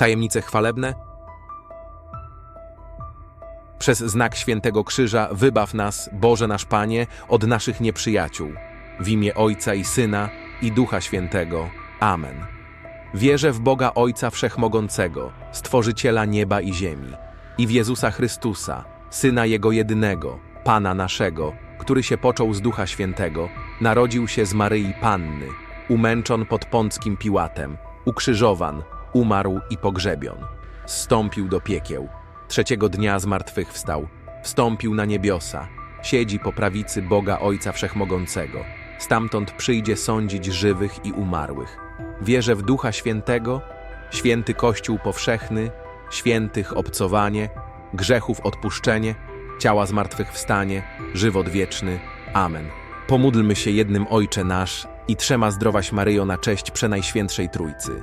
Tajemnice chwalebne? Przez znak świętego krzyża wybaw nas, Boże nasz Panie, od naszych nieprzyjaciół. W imię Ojca i Syna i Ducha Świętego. Amen. Wierzę w Boga Ojca Wszechmogącego, Stworzyciela nieba i ziemi, i w Jezusa Chrystusa, Syna Jego jedynego, Pana naszego, który się począł z Ducha Świętego, narodził się z Maryi Panny, umęczon pod Pąckim Piłatem, ukrzyżowan, umarł i pogrzebion. Zstąpił do piekieł. Trzeciego dnia zmartwychwstał. Wstąpił na niebiosa. Siedzi po prawicy Boga Ojca Wszechmogącego. Stamtąd przyjdzie sądzić żywych i umarłych. Wierzę w Ducha Świętego, święty Kościół powszechny, świętych obcowanie, grzechów odpuszczenie, ciała zmartwychwstanie, żywot wieczny. Amen. Pomódlmy się jednym Ojcze nasz i trzema zdrowaś Maryjo na cześć Przenajświętszej Trójcy.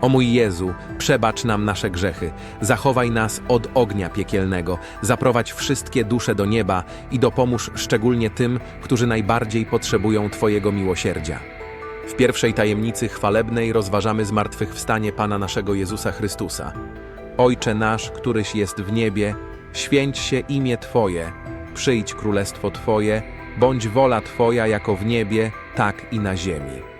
O mój Jezu, przebacz nam nasze grzechy, zachowaj nas od ognia piekielnego, zaprowadź wszystkie dusze do nieba i dopomóż szczególnie tym, którzy najbardziej potrzebują Twojego miłosierdzia. W pierwszej tajemnicy chwalebnej rozważamy zmartwychwstanie Pana naszego Jezusa Chrystusa. Ojcze nasz, któryś jest w niebie, święć się imię Twoje, przyjdź królestwo Twoje, bądź wola Twoja jako w niebie, tak i na ziemi.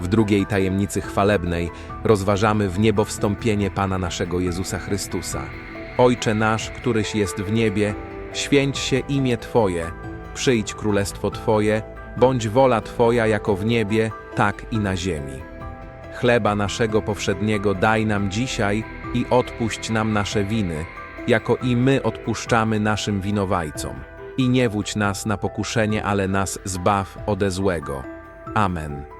W drugiej tajemnicy chwalebnej rozważamy w niebo wstąpienie Pana naszego Jezusa Chrystusa. Ojcze nasz, któryś jest w niebie, święć się imię Twoje, przyjdź królestwo Twoje, bądź wola Twoja jako w niebie, tak i na ziemi. Chleba naszego powszedniego daj nam dzisiaj i odpuść nam nasze winy, jako i my odpuszczamy naszym winowajcom. I nie wódź nas na pokuszenie, ale nas zbaw ode złego. Amen.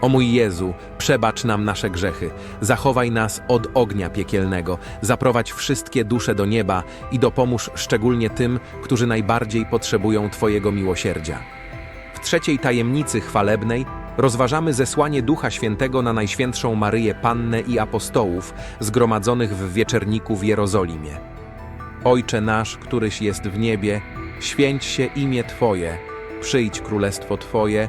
O mój Jezu, przebacz nam nasze grzechy, zachowaj nas od ognia piekielnego, zaprowadź wszystkie dusze do nieba i dopomóż szczególnie tym, którzy najbardziej potrzebują Twojego miłosierdzia. W trzeciej tajemnicy chwalebnej rozważamy zesłanie Ducha Świętego na Najświętszą Maryję Pannę i apostołów zgromadzonych w wieczerniku w Jerozolimie. Ojcze nasz, któryś jest w niebie, święć się imię Twoje, przyjdź królestwo Twoje,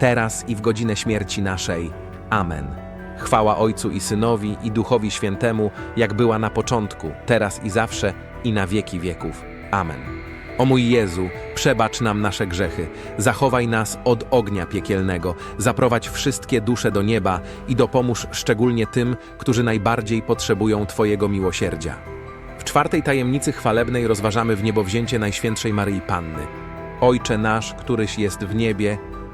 teraz i w godzinę śmierci naszej. Amen. Chwała Ojcu i Synowi i Duchowi Świętemu, jak była na początku, teraz i zawsze, i na wieki wieków. Amen. O mój Jezu, przebacz nam nasze grzechy, zachowaj nas od ognia piekielnego, zaprowadź wszystkie dusze do nieba i dopomóż szczególnie tym, którzy najbardziej potrzebują Twojego miłosierdzia. W czwartej tajemnicy chwalebnej rozważamy w niebowzięcie Najświętszej Maryi Panny. Ojcze nasz, któryś jest w niebie,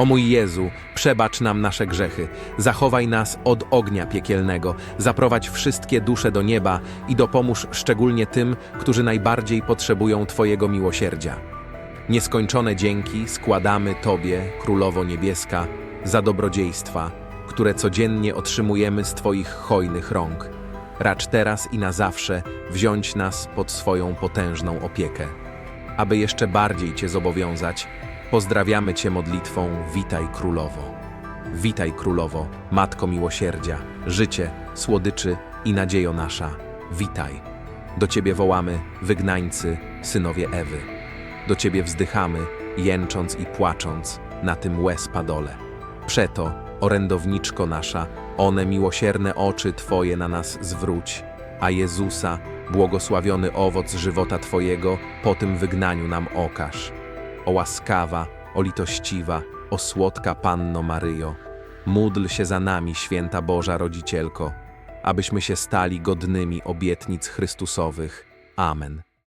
O mój Jezu, przebacz nam nasze grzechy, zachowaj nas od ognia piekielnego, zaprowadź wszystkie dusze do nieba i dopomóż szczególnie tym, którzy najbardziej potrzebują Twojego miłosierdzia. Nieskończone dzięki składamy Tobie, Królowo Niebieska, za dobrodziejstwa, które codziennie otrzymujemy z Twoich hojnych rąk. Racz teraz i na zawsze wziąć nas pod swoją potężną opiekę. Aby jeszcze bardziej Cię zobowiązać, pozdrawiamy Cię modlitwą Witaj Królowo. Witaj Królowo, Matko Miłosierdzia, życie, słodyczy i nadziejo nasza. Witaj. Do Ciebie wołamy, wygnańcy, synowie Ewy. Do Ciebie wzdychamy, jęcząc i płacząc na tym łez padole. Przeto, orędowniczko nasza, one miłosierne oczy Twoje na nas zwróć, a Jezusa, błogosławiony owoc żywota Twojego, po tym wygnaniu nam okaż. O łaskawa, o litościwa, o słodka Panno Maryjo, módl się za nami, święta Boża Rodzicielko, abyśmy się stali godnymi obietnic Chrystusowych. Amen.